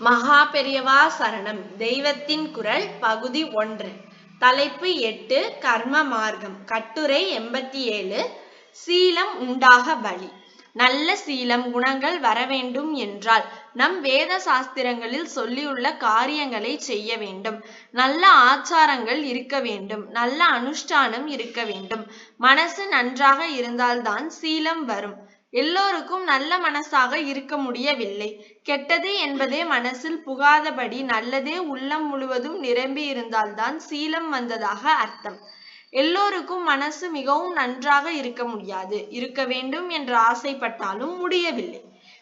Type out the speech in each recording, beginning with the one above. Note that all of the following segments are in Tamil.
மகா பெரியவா சரணம். தெய்வத்தின் குரல் பகுதி ஒன்று. தலைப்பு எட்டு கர்ம மார்க்கம். கட்டுரை எண்பத்தி ஏழு. சீலம் உண்டாக வழி நல்ல சீலம் குணங்கள் வர வேண்டும் என்றால் நம் வேத சாஸ்திரங்களில் சொல்லியுள்ள காரியங்களை செய்ய வேண்டும். நல்ல ஆச்சாரங்கள் இருக்க வேண்டும். நல்ல அனுஷ்டானம் இருக்க வேண்டும். மனசு நன்றாக இருந்தால்தான் சீலம் வரும். எல்லோருக்கும் நல்ல மனசாக இருக்க முடியவில்லை. கெட்டது என்பதே மனசில் புகாதபடி நல்லதே உள்ளம் முழுவதும் நிரம்பி இருந்தால்தான் சீலம் வந்ததாக அர்த்தம். எல்லோருக்கும் மனசு மிகவும் நன்றாக இருக்க முடியாது. இருக்க வேண்டும் என்று ஆசைப்பட்டாலும் முடியவில்லை.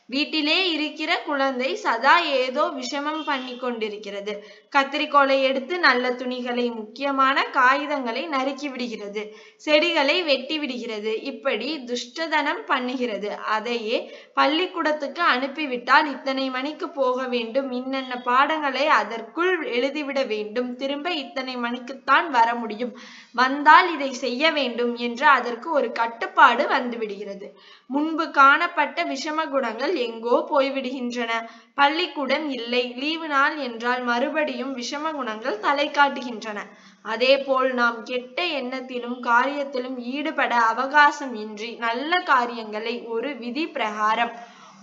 வீட்டிலே இருக்கிற குழந்தை சதா ஏதோ விஷமம் பண்ணி கொண்டிருக்கிறது. கத்திரிக்கோலை எடுத்து நல்ல துணிகளை முக்கியமான காகிதங்களை நறுக்கி விடுகிறது. செடிகளை வெட்டி விடுகிறது. இப்படி துஷ்டதனம் பண்ணுகிறது. அதையே பள்ளிக்கூடத்துக்கு அனுப்பிவிட்டால் இத்தனை மணிக்கு போக வேண்டும். இன்னென்ன பாடங்களை அதற்குள் எழுதிவிட வேண்டும். திரும்ப இத்தனை மணிக்குத்தான் வர முடியும். வந்தால் இதை செய்ய வேண்டும் என்று அதற்கு ஒரு கட்டுப்பாடு வந்துவிடுகிறது முன்பு காணப்பட்ட விஷம குணங்கள் எங்கோ போய்விடுகின்றன. பள்ளிக்கூடம் இல்லை. லீவு நாள் என்றால் மறுபடியும் விஷம குணங்கள் தலை காட்டுகின்றன அதேபோல் நாம் கெட்ட எண்ணத்திலும் காரியத்திலும் ஈடுபட அவகாசம் இன்றி நல்ல காரியங்களை ஒரு விதி பிரகாரம்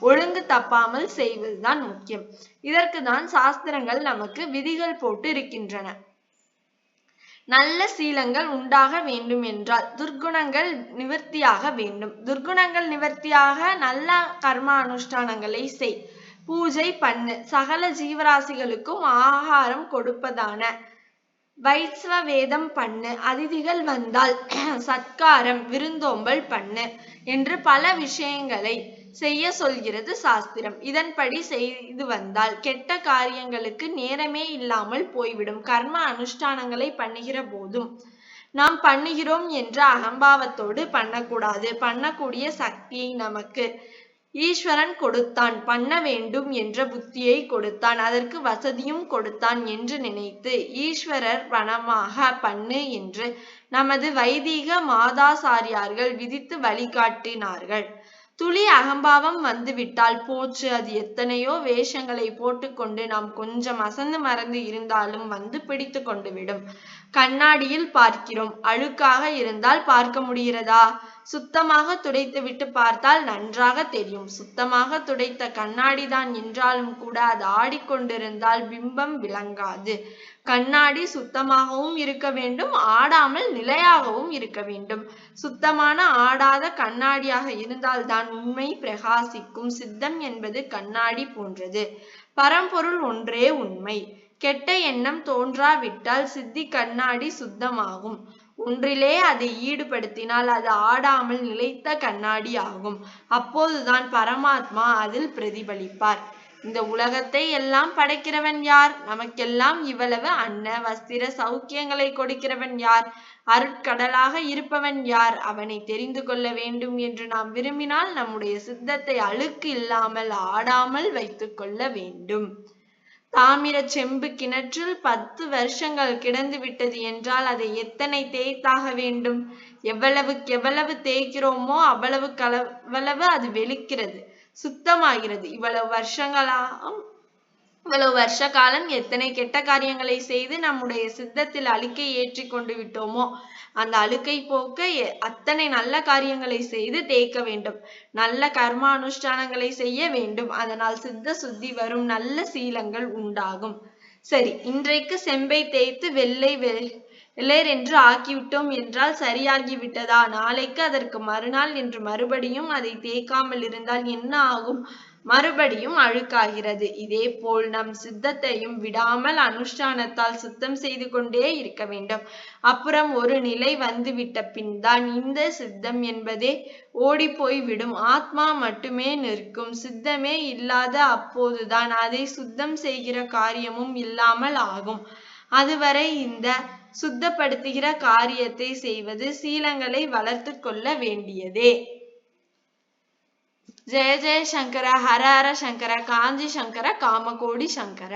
ஒழுங்கு தப்பாமல் செய்வதுதான் முக்கியம். இதற்கு தான் சாஸ்திரங்கள் நமக்கு விதிகள் போட்டு இருக்கின்றன. நல்ல சீலங்கள் உண்டாக வேண்டும் என்றால் துர்க்குணங்கள் நிவர்த்தியாக வேண்டும். துர்க்குணங்கள் நிவர்த்தியாக நல்ல கர்ம அனுஷ்டானங்களை செய். பூஜை பண்ணு. சகல ஜீவராசிகளுக்கும் ஆகாரம் கொடுப்பதான வைஸ்வ வேதம் பண்ணு. அதிதிகள் வந்தால் சத்காரம் விருந்தோம்பல் பண்ணு என்று பல விஷயங்களை செய்ய சொல்கிறது சாஸ்திரம். இதன்படி செய்து வந்தால் கெட்ட காரியங்களுக்கு நேரமே இல்லாமல் போய்விடும். கர்ம அனுஷ்டானங்களை பண்ணுகிற போதும். நாம் பண்ணுகிறோம் என்ற அகம்பாவத்தோடு பண்ணக்கூடாது. பண்ணக்கூடிய சக்தியை நமக்கு ஈஸ்வரன் கொடுத்தான். பண்ண வேண்டும் என்ற புத்தியை கொடுத்தான். அதற்கு வசதியும் கொடுத்தான் என்று நினைத்து ஈஸ்வரர் பணமாக பண்ணு என்று நமது வைதீக மாதாசாரியார்கள் விதித்து வழிகாட்டினார்கள். துளி அகம்பாவம் வந்துவிட்டால் போச்சு அது எத்தனையோ வேஷங்களை போட்டுக்கொண்டு நாம் கொஞ்சம் அசந்து மறந்து இருந்தாலும் வந்து பிடித்து கொண்டு விடும். கண்ணாடியில் பார்க்கிறோம். அழுக்காக இருந்தால் பார்க்க முடிகிறதா? சுத்தமாக துடைத்துவிட்டு பார்த்தால் நன்றாக தெரியும். சுத்தமாக துடைத்த கண்ணாடி தான் என்றாலும் கூட அது ஆடிக்கொண்டிருந்தால் பிம்பம் விளங்காது. கண்ணாடி சுத்தமாகவும் இருக்க வேண்டும் ஆடாமல் நிலையாகவும் இருக்க வேண்டும். சுத்தமான ஆடாத கண்ணாடியாக இருந்தால்தான் உண்மை பிரகாசிக்கும். சித்தம் என்பது கண்ணாடி போன்றது. பரம்பொருள் ஒன்றே உண்மை. கெட்ட எண்ணம் தோன்றாவிட்டால் சித்தி கண்ணாடி சுத்தமாகும். ஒன்றிலே அதை ஈடுபடுத்தினால் அது ஆடாமல் நிலைத்த கண்ணாடி ஆகும். அப்போதுதான் பரமாத்மா அதில் பிரதிபலிப்பார். இந்த உலகத்தை எல்லாம் படைக்கிறவன் யார்? நமக்கெல்லாம் இவ்வளவு அன்ன வஸ்திர சௌக்கியங்களை கொடுக்கிறவன் யார்? அருட்கடலாக இருப்பவன் யார்? அவனை தெரிந்து கொள்ள வேண்டும் என்று நாம் விரும்பினால் நம்முடைய சித்தத்தை அழுக்கு இல்லாமல் ஆடாமல் வைத்துக் கொள்ள வேண்டும். தாமிர செம்பு கிணற்றில் பத்து வருஷங்கள் கிடந்து விட்டது என்றால் அதை எத்தனை தேய்த்தாக வேண்டும்? எவ்வளவுக்கு எவ்வளவு தேய்க்கிறோமோ அவ்வளவுக்கு அவ்வளவு அது வெளிக்கிறது சுத்தமாகிறது. இவ்வளவு வருஷங்களாம் இவ்வளவு வருஷ காலம் எத்தனை கெட்ட காரியங்களை செய்து நம்முடைய சித்தத்தில் அழுக்கை ஏற்றி கொண்டு விட்டோமோ அந்த அழுக்கை போக்க அத்தனை நல்ல காரியங்களை செய்து தேய்க்க வேண்டும். நல்ல கர்ம அனுஷ்டானங்களை செய்ய வேண்டும். அதனால் சித்த சுத்தி வரும் நல்ல சீலங்கள் உண்டாகும். சரி இன்றைக்கு செம்பை தேய்த்து வெள்ளை வெள்ளேர் என்று ஆக்கிவிட்டோம் என்றால் சரியாகி விட்டதா நாளைக்கு அதற்கு மறுநாள் என்று மறுபடியும் அதை தேய்க்காமல் இருந்தால் என்ன ஆகும்? மறுபடியும் அழுக்காகிறது. இதே போல் நம் சித்தத்தையும் விடாமல் அனுஷ்டானத்தால் சுத்தம் செய்து கொண்டே இருக்க வேண்டும். அப்புறம் ஒரு நிலை வந்துவிட்ட பின் தான் இந்த சித்தம் என்பதே ஓடி விடும். ஆத்மா மட்டுமே நிற்கும். சித்தமே இல்லாத அப்போதுதான் அதை சுத்தம் செய்கிற காரியமும் இல்லாமல் ஆகும். அதுவரை இந்த சுத்தப்படுத்துகிற காரியத்தை செய்வது சீலங்களை வளர்த்து கொள்ள வேண்டியதே. ஜெய ஜெய சங்கர ஹர ஹர சங்கர காஞ்சி சங்கர காமகோடி சங்கர.